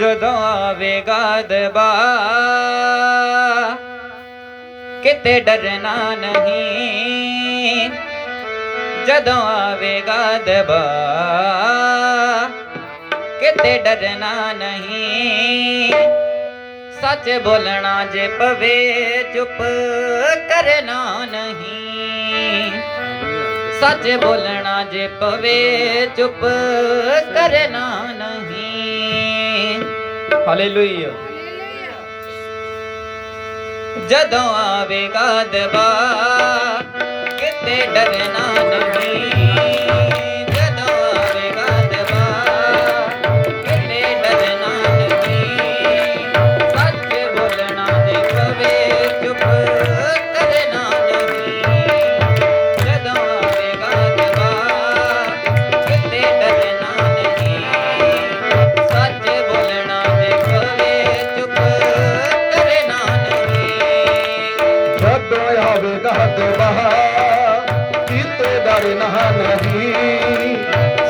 ਜਦੋਂ ਆਵੇਗਾ ਦਬਾ, ਕਿਤੇ ਡਰਨਾ ਨਹੀਂ। ਜਦੋਂ ਆਵੇਗਾ ਦਬਾ, ਕਿਤੇ ਡਰਨਾ ਨਹੀਂ। ਸੱਚ ਬੋਲਣਾ ਜੇ ਪਵੇ, ਚੁੱਪ ਕਰਨਾ ਨਹੀਂ। ਸੱਚ ਬੋਲਣਾ ਜੇ ਪਵੇ, ਚੁੱਪ ਕਰਨਾ ਨਹੀਂ। ਹਾਲੇਲੂਇਆ। ਜਦੋਂ ਆਵੇਗਾ ਦਬਾ ਕਿਤੇ ਡਰਨਾ ਨਹੀਂ। ਆਵੇਗਾ ਦਬਾ ਕੀਤੇ ਡਰਨਾ ਨਹੀਂ।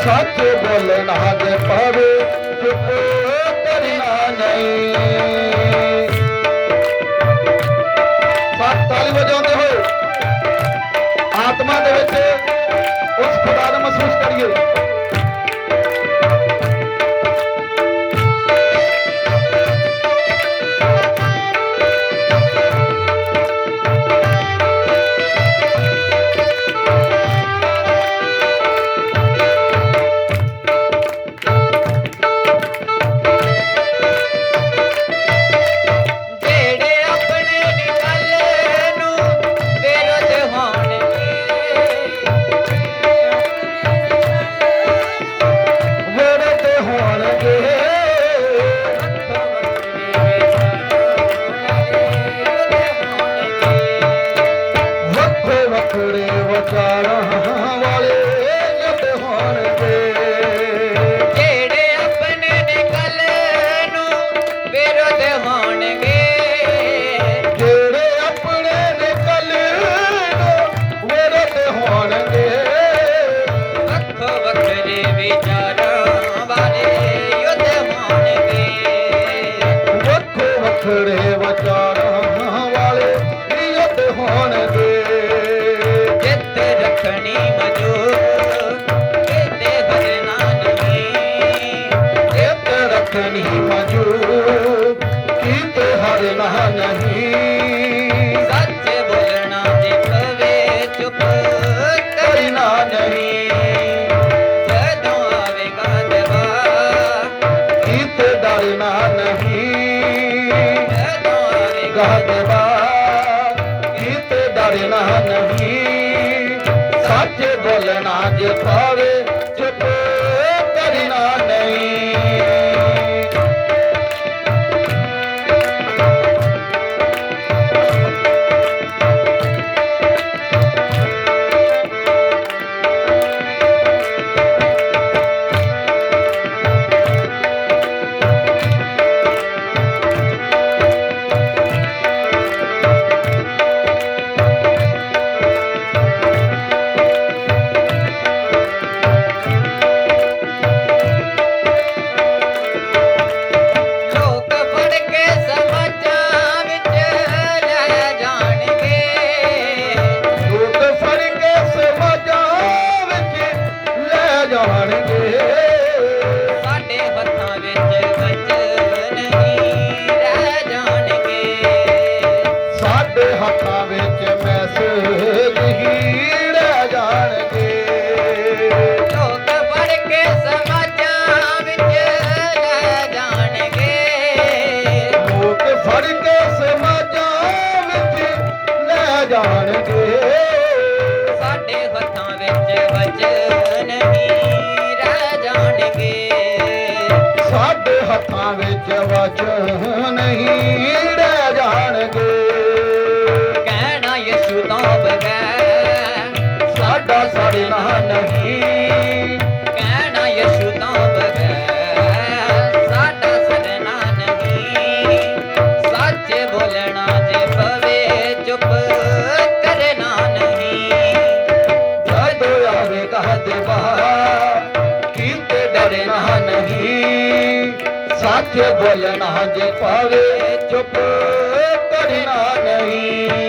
ਸੱਚ ਬੋਲਣਾ ਦੇ ਪਵੇ ਚੁੱਪ ਕਰਨਾ ਨਹੀਂ। ਸੱਤ ਤਾਲੀ ਵਜਾਉਂਦੇ ਹੋਏ, ਆਤਮਾ ਦੇ ਵਿੱਚ ਉਸ ਖੁਦਾ ਨੂੰ ਮਹਿਸੂਸ ਕਰੀਏ। ਰੱਖਣੀ ਮਜੂਦ ਕਿਤੇ ਹਰਨਾ ਨਹੀਂ ਇੱਕ ਰੱਖਣੀ ਮਜੂਬ ਕੀਤੇ ਹਰਨਾ ਨਹੀਂ ਸੱਚ ਬੋਲਣਾ ਜੇ ਪਵੇ ਚੁੱਪ ਕਰਨਾ ਨਹੀਂ ਜਦੋਂ ਆਵੇਗਾ ਦਵਾ ਕੀਤੇ ਡਰਨਾ ਨਹੀਂ ਜਦੋਂ ਆਵੇਗਾ ਵਿੱਚ ਵਚਨ ਬੋਲਣਾ ਜੇ ਪਾਵੇ ਚੁੱਪ ਕਰਨਾ ਨਹੀਂ।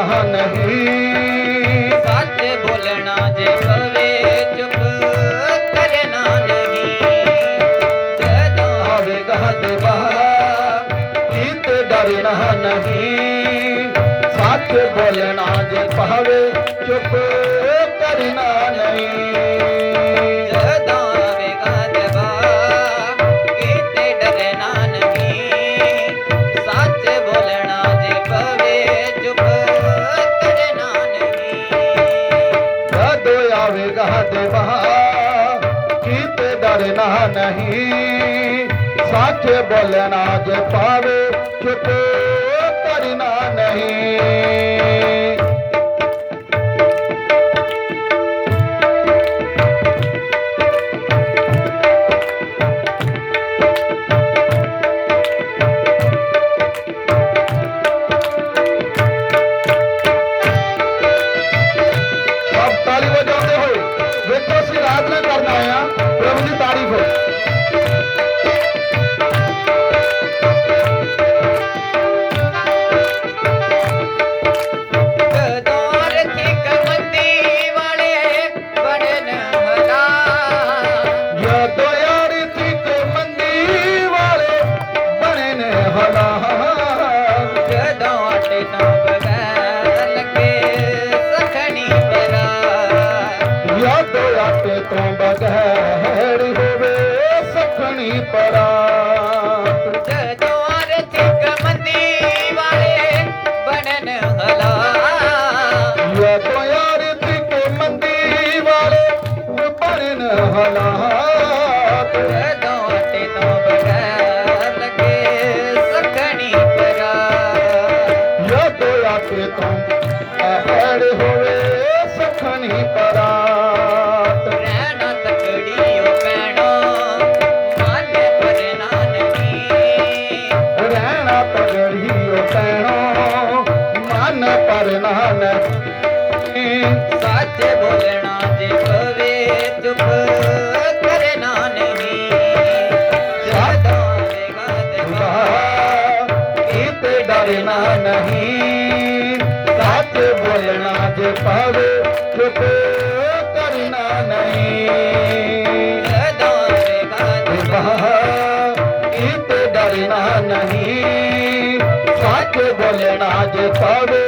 ਕਹਾ ਨਹੀਂ ਸੱਚ ਬੋਲਣਾ ਜੇ ਪਵੇ ਚੁੱਪ ਕਰਨਾ ਨਹੀਂ। ਜਦੋਂ ਆਵੇ ਗਹਦਵਾ ਇਤ ਡਰਨਾ ਨਹੀਂ। ਸੱਚ ਬੋਲਣਾ ਜੇ ਪਵੇ ਚੁੱਪ ਡਰਨਾ ਨਹੀਂ। ਸੱਚ ਬੋਲਣਾ ਜੇ ਪਾਵੇ ਚੁੱਪ ਕਰਨਾ ਨਹੀਂ। ਤੋਂ ਬਗੈਰ ਹੋਵੇ ਸਖਣੀ ਪਰਾਤ। ਜਦੋਂ ਅਰਥ ਕਮੰਦੀ ਵਾਲੇ ਬਣਨ ਹਲਾ। ਜਦੋਂ ਅਰਥ ਕਮੰਦੀ ਵਾਲੇ ਬਣਨ ਹਲਾ। ਹਾਰਨਾ ਨਹੀਂ। ਸੱਚ ਬੋਲਣਾ ਜੇ ਪਾਵੇ ਚੁੱਪ ਕਰਨਾ ਨਹੀਂ। ਡਰੇ ਬਾਜ ਇਤ ਡਰਨਾ ਨਹੀਂ। ਸੱਚ ਬੋਲਣਾ ਜੇ ਪਾਵੇ